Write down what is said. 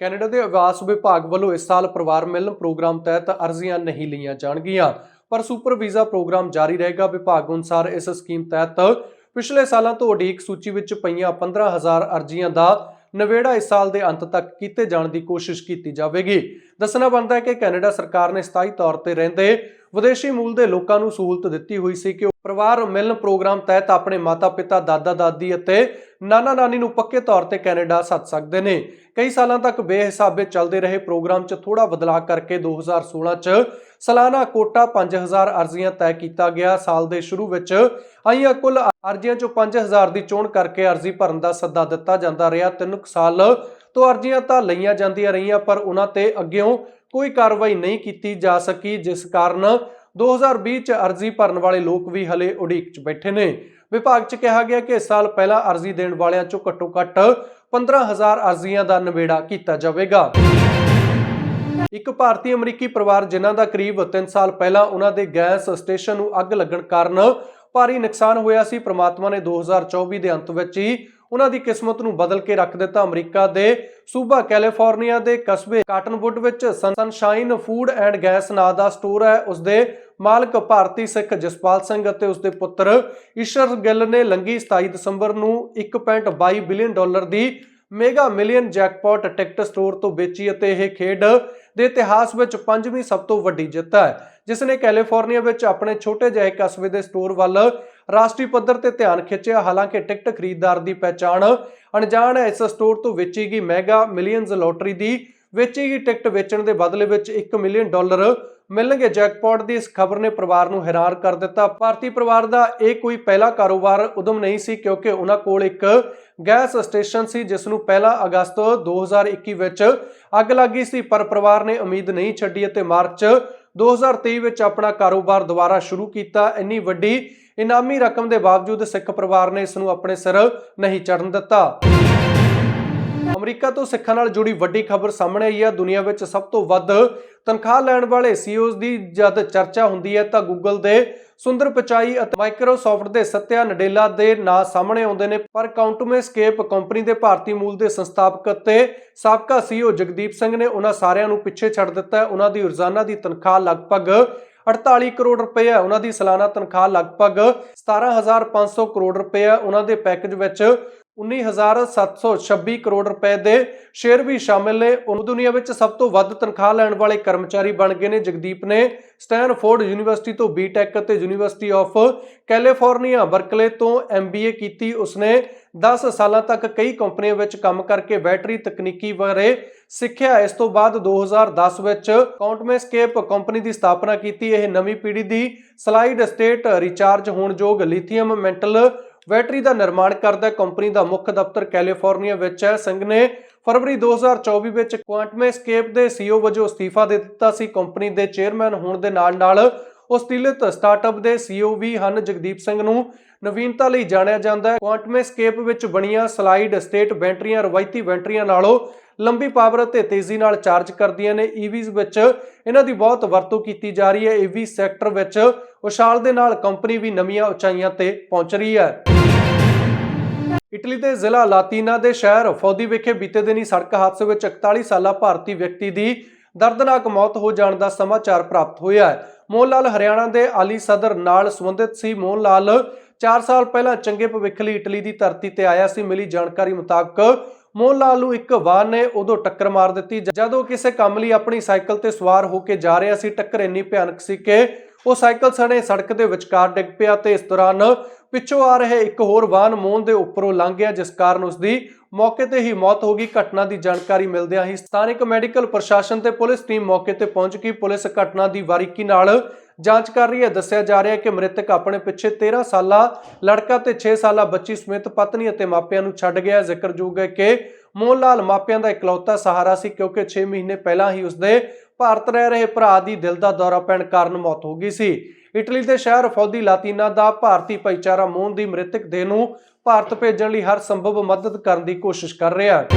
Canada ਦੇ ਆਵਾਸ ਵਿਭਾਗ ਵੱਲੋਂ ਇਸ ਸਾਲ ਪਰਿਵਾਰ ਮਿਲਣ ਪ੍ਰੋਗਰਾਮ ਤਹਿਤ ਅਰਜ਼ੀਆਂ ਨਹੀਂ ਲਈਆਂ ਜਾਣਗੀਆਂ। ਪਰ ਸੁਪਰ ਵੀਜ਼ਾ ਪ੍ਰੋਗਰਾਮ ਜਾਰੀ ਰਹੇਗਾ। ਵਿਭਾਗ ਅਨੁਸਾਰ ਇਸ ਸਕੀਮ ਤਹਿਤ ਪਿਛਲੇ ਸਾਲਾਂ ਤੋਂ ਉਡੀਕ ਸੂਚੀ ਵਿੱਚ ਪਈਆਂ 15000 ਅਰਜ਼ੀਆਂ ਦਾ ਨਵੇੜਾ ਇਸ ਸਾਲ ਦੇ ਅੰਤ ਤੱਕ ਕੀਤੇ ਜਾਣ ਦੀ ਕੋਸ਼ਿਸ਼ ਕੀਤੀ ਜਾਵੇਗੀ। ਦੱਸਣਾ ਬਣਦਾ ਹੈ ਕਿ ਕੈਨੇਡਾ ਸਰਕਾਰ ਨੇ ਸਥਾਈ ਤੌਰ ਤੇ ਰਹਿੰਦੇ ਵਿਦੇਸ਼ੀ ਮੂਲ ਦੇ ਲੋਕਾਂ ਨੂੰ ਸਹੂਲਤ ਦਿੱਤੀ ਹੋਈ ਸੀ ਕਿ ਉਹ ਪਰਿਵਾਰ ਮਿਲਣ ਪ੍ਰੋਗਰਾਮ ਤਹਿਤ ਆਪਣੇ ਮਾਤਾ-ਪਿਤਾ, ਦਾਦਾ-ਦਾਦੀ ਅਤੇ ਨਾਨਾ-ਨਾਨੀ ਨੂੰ ਪੱਕੇ ਤੌਰ ਤੇ ਕੈਨੇਡਾ ਸੱਦ ਸਕਦੇ ਨੇ। ਕਈ ਸਾਲਾਂ ਤੱਕ ਬੇਹਿਸਾਬੇ ਚੱਲਦੇ ਰਹੇ ਪ੍ਰੋਗਰਾਮ 'ਚ ਥੋੜਾ ਬਦਲਾਅ ਕਰਕੇ 2016 'ਚ ਸਾਲਾਨਾ ਕੋਟਾ 5000 ਅਰਜ਼ੀਆਂ ਤੈਅ ਕੀਤਾ ਗਿਆ। ਸਾਲ ਦੇ ਸ਼ੁਰੂ ਵਿੱਚ ਆਈਆਂ ਕੁੱਲ ਅਰਜ਼ੀਆਂ 'ਚੋਂ 5000 ਦੀ ਚੋਣ ਕਰਕੇ ਅਰਜ਼ੀ ਭਰਨ ਦਾ ਸੱਦਾ ਦਿੱਤਾ ਜਾਂਦਾ ਰਿਹਾ। ਤਿੰਨ ਕੁ ਸਾਲ ਤੋਂ ਅਰਜ਼ੀਆਂ ਤਾਂ ਲਈਆਂ ਜਾਂਦੀਆਂ ਰਹੀਆਂ, ਪਰ ਉਹਨਾਂ ਤੇ ਅੱਗਿਓਂ ਕੋਈ ਕਾਰਵਾਈ ਨਹੀਂ ਕੀਤੀ ਜਾ ਸਕੀ, ਜਿਸ ਕਾਰਨ 2020 ਚ ਅਰਜ਼ੀ ਭਰਨ ਵਾਲੇ ਲੋਕ ਵੀ ਹਲੇ ਉਡੀਕ 'ਚ ਬੈਠੇ ਨੇ। ਵਿਭਾਗ 'ਚ ਕਿਹਾ ਗਿਆ ਕਿ ਇਸ ਸਾਲ ਪਹਿਲਾਂ ਅਰਜ਼ੀ ਦੇਣ ਵਾਲਿਆਂ 'ਚੋਂ ਘੱਟੋ-ਘੱਟ 15000 ਅਰਜ਼ੀਆਂ ਦਾ ਨਿਬੇੜਾ ਕੀਤਾ ਜਾਵੇਗਾ। ਇੱਕ ਭਾਰਤੀ ਅਮਰੀਕੀ ਪਰਿਵਾਰ ਜਿਨ੍ਹਾਂ ਦਾ ਕਰੀਬ 3 ਸਾਲ ਪਹਿਲਾਂ ਉਹਨਾਂ ਦੇ ਗੈਸ ਸਟੇਸ਼ਨ ਨੂੰ ਅੱਗ ਲੱਗਣ ਕਾਰਨ ਭਾਰੀ ਨੁਕਸਾਨ ਹੋਇਆ ਸੀ, ਪ੍ਰਮਾਤਮਾ ਨੇ 2024 ਦੇ ਅੰਤ ਵਿੱਚ ਹੀ ਉਹਨਾਂ ਦੀ ਕਿਸਮਤ ਨੂੰ ਬਦਲ ਕੇ ਰੱਖ ਦਿੱਤਾ। ਅਮਰੀਕਾ ਦੇ ਸੂਬਾ ਕੈਲੀਫੋਰਨੀਆ ਦੇ ਕਸਬੇ ਕਾਟਨਵੁੱਡ ਵਿੱਚ ਸਨਸ਼ਾਈਨ ਫੂਡ ਐਂਡ ਗੈਸ ਨਾਂ ਦਾ ਸਟੋਰ ਹੈ। ਉਸ ਦੇ ਮਾਲਕ ਭਾਰਤੀ ਸਿੱਖ ਜਸਪਾਲ ਸਿੰਘ ਅਤੇ ਉਸ ਦੇ ਪੁੱਤਰ ਈਸ਼ਰ ਗਿੱਲ ਨੇ ਲੰਗੀ 27 ਦਸੰਬਰ ਨੂੰ 1.22 ਬਿਲੀਅਨ ਡਾਲਰ ਦੀ mega million jackpot ticket store ਤੋਂ ਵੇਚੀ ਅਤੇ ਇਹ ਖੇਡ ਦੇ ਇਤਿਹਾਸ ਵਿੱਚ ਪੰਜਵੀਂ ਸਭ ਤੋਂ ਵੱਡੀ ਜਿੱਤ ਹੈ ਜਿਸ ਨੇ ਕੈਲੀਫੋਰਨੀਆ ਵਿੱਚ ਆਪਣੇ ਛੋਟੇ ਜਿਹੇ ਕਸਬੇ ਦੇ ਸਟੋਰ ਵੱਲ ਰਾਸ਼ਟਰੀ ਪੱਧਰ ਤੇ ਧਿਆਨ ਖਿੱਚਿਆ। ਹਾਲਾਂਕਿ ਟਿਕਟ ਖਰੀਦਦਾਰ ਦੀ ਪਛਾਣ ਅਣਜਾਣ ਹੈ, ਇਸ ਸਟੋਰ ਤੋਂ ਵੇਚੀ ਗਈ ਮੈਗਾ ਮਿਲੀਅਨਜ਼ ਲੋਟਰੀ ਦੀ ਵੇਚੀ ਗਈ ਟਿਕਟ ਵੇਚਣ ਦੇ ਬਦਲੇ ਵਿੱਚ 1 ਮਿਲੀਅਨ ਡਾਲਰ ਮਿਲਣਗੇ। ਜੈਕਪਾਟ ਦੀ ਇਸ ਖਬਰ ਨੇ ਪਰਿਵਾਰ ਨੂੰ ਹੈਰਾਨ ਕਰ ਦਿੱਤਾ। ਭਾਰਤੀ ਪਰਿਵਾਰ ਦਾ ਇਹ ਕੋਈ ਪਹਿਲਾ ਕਾਰੋਬਾਰ ਉਦਮ ਨਹੀਂ ਸੀ, ਕਿਉਂਕਿ ਉਹਨਾਂ ਕੋਲ ਇੱਕ ਗੈਸ ਸਟੇਸ਼ਨ ਸੀ, ਜਿਸ ਨੂੰ ਪਹਿਲਾ ਅਗਸਤ 2021 ਵਿੱਚ ਅੱਗ ਲੱਗੀ ਸੀ, ਪਰ ਪਰਿਵਾਰ ਨੇ ਉਮੀਦ ਨਹੀਂ ਛੱਡੀ ਅਤੇ ਮਾਰਚ 2023 ਵਿੱਚ ਆਪਣਾ ਕਾਰੋਬਾਰ ਦੁਬਾਰਾ ਸ਼ੁਰੂ ਕੀਤਾ। ਇੰਨੀ ਵੱਡੀ ਇਨਾਮੀ ਰਕਮ ਦੇ ਬਾਵਜੂਦ ਸਿੱਖ ਪਰਿਵਾਰ ਨੇ ਇਸ ਨੂੰ ਆਪਣੇ ਸਿਰ ਨਹੀਂ ਚੜਨ ਦਿੱਤਾ। ਅਮਰੀਕਾ ਤੋਂ ਸਿੱਖਾਂ ਨਾਲ ਜੁੜੀ ਵੱਡੀ ਖਬਰ ਸਾਹਮਣੇ ਆਈ ਹੈ। ਦੁਨੀਆ ਵਿੱਚ ਸਭ ਤੋਂ ਵੱਧ ਤਨਖਾਹ ਲੈਣ ਵਾਲੇ ਸੀਈਓਜ਼ ਦੀ ਜਦ ਚਰਚਾ ਹੁੰਦੀ ਹੈ ਤਾਂ ਗੂਗਲ ਦੇ ਸੁੰਦਰ ਪਿਚਾਈ ਅਤੇ ਮਾਈਕਰੋਸਾਫਟ ਦੇ ਸਤਿਆ ਨਡੇਲਾ ਦੇ ਨਾਂ ਸਾਹਮਣੇ ਆਉਂਦੇ ਨੇ। ਪਰ ਕਾਉਂਟਮੇਸਕੇਪ ਕੰਪਨੀ ਦੇ ਭਾਰਤੀ ਮੂਲ ਦੇ ਸੰਸਥਾਪਕ ਅਤੇ ਸਾਬਕਾ ਸੀਈਓ ਜਗਦੀਪ ਸਿੰਘ ਨੇ ਉਹਨਾਂ ਸਾਰਿਆਂ ਨੂੰ ਪਿੱਛੇ ਛੱਡ ਦਿੱਤਾ ਹੈ। ਉਹਨਾਂ ਦੀ ਰੋਜ਼ਾਨਾ ਦੀ ਤਨਖਾਹ ਲਗਭਗ 48 ਕਰੋੜ ਰੁਪਏ ਹੈ। ਉਹਨਾਂ ਦੀ ਸਾਲਾਨਾ ਤਨਖਾਹ ਲਗਭਗ 17500 ਕਰੋੜ ਰੁਪਏ ਹੈ। ਉਹਨਾਂ ਦੇ ਪੈਕੇਜ ਵਿੱਚ 19726 ਕਰੋੜ ਰੁਪਏ ਦੇ ਸ਼ੇਅਰ ਵੀ ਸ਼ਾਮਿਲ ਨੇ। ਉਹ ਦੁਨੀਆ ਵਿੱਚ ਸਭ ਤੋਂ ਵੱਧ ਤਨਖਾਹ ਲੈਣ ਵਾਲੇ ਕਰਮਚਾਰੀ ਬਣ ਗਏ ਨੇ। ਜਗਦੀਪ ਨੇ ਸਟੈਨਫੋਰਡ ਯੂਨੀਵਰਸਿਟੀ ਤੋਂ ਬੀਟੈਕ ਅਤੇ ਯੂਨੀਵਰਸਿਟੀ ਆਫ ਕੈਲੀਫੋਰਨੀਆ, ਬਰਕਲੇ ਤੋਂ ਐਮਬੀਏ ਕੀਤੀ। ਉਸਨੇ 10 ਸਾਲਾਂ ਤੱਕ ਕਈ ਕੰਪਨੀਆਂ ਵਿੱਚ ਕੰਮ ਕਰਕੇ ਬੈਟਰੀ ਤਕਨੀਕੀ ਬਾਰੇ ਸਿੱਖਿਆ। ਇਸ ਤੋਂ ਬਾਅਦ 2010 ਵਿੱਚ ਕਾਉਂਟਮੇਸਕੇਪ ਕੰਪਨੀ ਦੀ ਸਥਾਪਨਾ ਕੀਤੀ। ਇਹ ਨਵੀਂ ਪੀੜ੍ਹੀ ਦੀ ਸਲਾਈਡ ਸਟੇਟ ਰਿਚਾਰਜ ਹੋਣਯੋਗ ਲਿਥੀਅਮ, ਮੈਂਟਲ ਬੈਟਰੀ ਦਾ ਨਿਰਮਾਣ ਕਰਦਾ ਕੰਪਨੀ ਦਾ ਮੁੱਖ ਦਫ਼ਤਰ ਕੈਲੀਫੋਰਨੀਆ ਵਿੱਚ ਹੈ। ਸਿੰਘ ਨੇ ਫਰਵਰੀ 2024 ਵਿੱਚ ਕੁਆਂਟਮੇਸਕੇਪ ਦੇ ਸੀਈਓ ਵਜੋਂ ਅਸਤੀਫਾ ਦੇ ਦਿੱਤਾ ਸੀ। ਕੰਪਨੀ ਦੇ ਚੇਅਰਮੈਨ ਹੋਣ ਦੇ ਨਾਲ-ਨਾਲ ਉਹ ਸਟੀਲਿਤ ਸਟਾਰਟਅਪ ਦੇ ਸੀਈਓ ਵੀ ਹਨ। ਜਗਦੀਪ ਸਿੰਘ ਨੂੰ ਨਵੀਨਤਾ ਲਈ ਜਾਣਿਆ ਜਾਂਦਾ ਹੈ। ਕੁਆਂਟਮੇਸਕੇਪ ਵਿੱਚ ਬਣੀਆਂ ਸਲਾਈਡ ਸਟੇਟ ਬੈਟਰੀਆਂ, ਰਵਾਇਤੀ ਬੈਟਰੀਆਂ ਨਾਲੋਂ ਲੰਬੀ ਪਾਵਰ ਅਤੇ ਤੇਜ਼ੀ ਨਾਲ ਚਾਰਜ ਕਰਦੀਆਂ ਨੇ। e ਈਵੀਜ਼ ਵਿੱਚ ਇਹਨਾਂ ਦੀ ਬਹੁਤ ਵਰਤੋਂ ਕੀਤੀ ਜਾ ਰਹੀ ਹੈ। ਈਵੀ ਸੈਕਟਰ ਵਿੱਚ ਉਛਾਲ ਦੇ ਨਾਲ ਕੰਪਨੀ ਵੀ ਨਵੀਆਂ ਉਚਾਈਆਂ ਤੇ ਪਹੁੰਚ ਰਹੀ ਹੈ। ਇਟਲੀ ਦੇ ਜ਼ਿਲ੍ਹਾ ਲਾਤੀਨਾ ਦੇ ਸ਼ਹਿਰ ਫੌਦੀ ਵਿਖੇ ਬੀਤੇ ਦਿਨੀ ਸੜਕ ਹਾਦਸੇ ਵਿੱਚ 41 ਸਾਲਾ ਭਾਰਤੀ ਵਿਅਕਤੀ ਦੀ ਦਰਦਨਾਕ ਮੌਤ ਹੋ ਜਾਣ ਦਾ ਸਮਾਚਾਰ ਪ੍ਰਾਪਤ ਹੋਇਆ ਹੈ। ਮੋਹਨ ਲਾਲ ਹਰਿਆਣਾ ਦੇ ਆਲੀ ਸਦਰ ਨਾਲ ਸੰਬੰਧਿਤ ਸੀ। ਮੋਹਨ ਲਾਲ 4 ਸਾਲ ਪਹਿਲਾਂ ਚੰਗੇ ਭਵਿੱਖ ਲਈ ਇਟਲੀ ਦੀ ਧਰਤੀ ਤੇ ਆਇਆ ਸੀ। ਮਿਲੀ ਜਾਣਕਾਰੀ ਮੁਤਾਬਕ ਮੋਹਨ ਲਾਲ ਨੂੰ ਇੱਕ ਵਾਹਨ ਨੇ ਉਦੋਂ ਟੱਕਰ ਮਾਰ ਦਿੱਤੀ। ਜਦੋਂ ਕਿਸੇ ਕੰਮ ਲਈ ਆਪਣੀ ਸਾਈਕਲ ਤੇ ਸਵਾਰ ਹੋ ਕੇ ਜਾ ਰਿਹਾ ਸੀ, ਟੱਕਰ ਇੰਨੀ ਭਿਆਨਕ ਸੀ ਕਿ ਉਹ ਸਾਈਕਲ ਸਣੇ ਸੜਕ ਦੇ ਵਿਚਕਾਰ ਡਿੱਗ ਪਿਆ ਤੇ ਇਸ ਦੌਰਾਨ ਪਿੱਛੋਂ ਆ ਰਹੇ ਇੱਕ ਹੋਰ ਵਾਹਨ ਮੋਹਨ ਦੇ ਉੱਪਰੋਂ ਲੰਘ ਗਿਆ, ਜਿਸ ਕਾਰਨ ਉਸ ਦੀ ਮੌਕੇ ਤੇ ਹੀ ਮੌਤ ਹੋ ਗਈ। ਘਟਨਾ ਦੀ ਜਾਣਕਾਰੀ ਮਿਲਦਿਆਂ ਹੀ ਸਥਾਨਕ ਮੈਡੀਕਲ ਪ੍ਰਸ਼ਾਸਨ ਤੇ ਪੁਲਿਸ ਟੀਮ ਮੌਕੇ ਤੇ ਪਹੁੰਚ ਗਈ। ਪੁਲਿਸ ਘਟਨਾ ਦੀ ਬਾਰੀਕੀ ਨਾਲ ਜਾਂਚ ਕਰ ਰਹੀ ਹੈ। ਦੱਸਿਆ ਜਾ ਰਿਹਾ ਹੈ ਕਿ ਮ੍ਰਿਤਕ ਆਪਣੇ ਪਿੱਛੇ 13 ਸਾਲਾ ਲੜਕਾ ਤੇ 6 ਸਾਲਾ ਬੱਚੀ ਸਮੇਤ ਪਤਨੀ ਅਤੇ ਮਾਪਿਆਂ ਨੂੰ ਛੱਡ ਗਿਆ। ਜ਼ਿਕਰਯੋਗ ਹੈ ਕਿ ਮੋਹਨ ਲਾਲ ਮਾਪਿਆਂ ਦਾ ਇਕਲੌਤਾ ਸਹਾਰਾ ਸੀ, ਕਿਉਂਕਿ 6 ਮਹੀਨੇ ਪਹਿਲਾਂ ਹੀ ਉਸਦੇ ਭਾਰਤ ਰਹਿ ਰਹੇ ਭਰਾ ਦੀ ਦਿਲ ਦਾ ਦੌਰਾ ਪੈਣ ਕਾਰਨ ਮੌਤ ਹੋ ਗਈ ਸੀ। ਇਟਲੀ ਦੇ ਸ਼ਹਿਰ ਫੌਦੀ ਲਾਤੀਨਾ ਦਾ ਭਾਰਤੀ ਭਾਈਚਾਰਾ ਮੋਹਨ ਦੀ ਮ੍ਰਿਤਕ ਦੇਹ ਨੂੰ ਭਾਰਤ ਭੇਜਣ ਲਈ ਹਰ ਸੰਭਵ ਮਦਦ ਕਰਨ ਦੀ ਕੋਸ਼ਿਸ਼ ਕਰ ਰਿਹਾ ਹੈ।